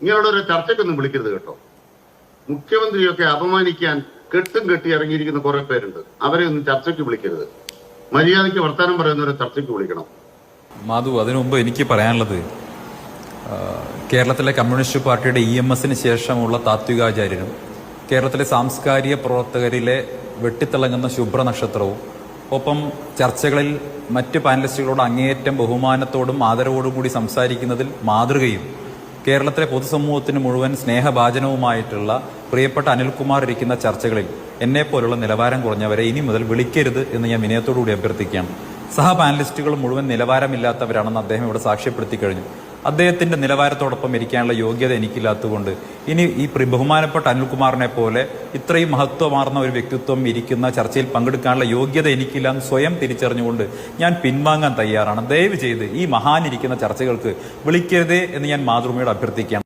ഇങ്ങനെയുള്ള ഒരു ചർച്ചയ്ക്കൊന്നും വിളിക്കരുത് കേട്ടോ. മുഖ്യമന്ത്രിയൊക്കെ അപമാനിക്കാൻ കെട്ടും കെട്ടി ഇറങ്ങിയിരിക്കുന്ന കുറെ പേരുണ്ട്. അവരെ ഒന്നും ചർച്ചയ്ക്ക് വിളിക്കരുത്. മര്യാദയ്ക്ക് വർത്താനം പറയുന്നവരെ ചർച്ചയ്ക്ക് വിളിക്കണം. മാധു അതിനു മുമ്പ് എനിക്ക് പറയാനുള്ളത് കേരളത്തിലെ കമ്മ്യൂണിസ്റ്റ് പാർട്ടിയുടെ ഇ എം എസിന് ശേഷമുള്ള താത്വികാചാര്യനും കേരളത്തിലെ സാംസ്കാരിക പ്രവർത്തകരിലെ വെട്ടിത്തിളങ്ങുന്ന ശുഭ്ര നക്ഷത്രവും ഒപ്പം ചർച്ചകളിൽ മറ്റ് പാനലിസ്റ്റുകളോട് അങ്ങേയറ്റം ബഹുമാനത്തോടും ആദരവോടും കൂടി സംസാരിക്കുന്നതിൽ മാതൃകയും കേരളത്തിലെ പൊതുസമൂഹത്തിന് മുഴുവൻ സ്നേഹഭാചനവുമായിട്ടുള്ള പ്രിയപ്പെട്ട അനിൽകുമാർ ഇരിക്കുന്ന ചർച്ചകളിൽ എന്നെ പോലുള്ള നിലവാരം കുറഞ്ഞവരെ ഇനി മുതൽ വിളിക്കരുത് എന്ന് ഞാൻ വിനയത്തോടുകൂടി അഭ്യർത്ഥിക്കുകയാണ്. സഹ പാനലിസ്റ്റുകൾ മുഴുവൻ നിലവാരമില്ലാത്തവരാണെന്ന് അദ്ദേഹം ഇവിടെ സാക്ഷ്യപ്പെടുത്തി കഴിഞ്ഞു. അദ്ദേഹത്തിന്റെ നിലവാരത്തോടൊപ്പം ഇരിക്കാനുള്ള യോഗ്യത എനിക്കില്ലാത്തതുകൊണ്ട് ഇനി ഈ ബഹുമാനപ്പെട്ട അനിൽകുമാറിനെ പോലെ ഇത്രയും മഹത്വമാർന്ന ഒരു വ്യക്തിത്വം ഇരിക്കുന്ന ചർച്ചയിൽ പങ്കെടുക്കാനുള്ള യോഗ്യത എനിക്കില്ല എന്ന് സ്വയം തിരിച്ചറിഞ്ഞുകൊണ്ട് ഞാൻ പിൻവാങ്ങാൻ തയ്യാറാണ്. ദയവ് ചെയ്ത് ഈ മഹാനിരിക്കുന്ന ചർച്ചകൾക്ക് വിളിക്കരുതേ എന്ന് ഞാൻ മാതൃഭൂമിയോട് അഭ്യർത്ഥിക്കുകയാണ്.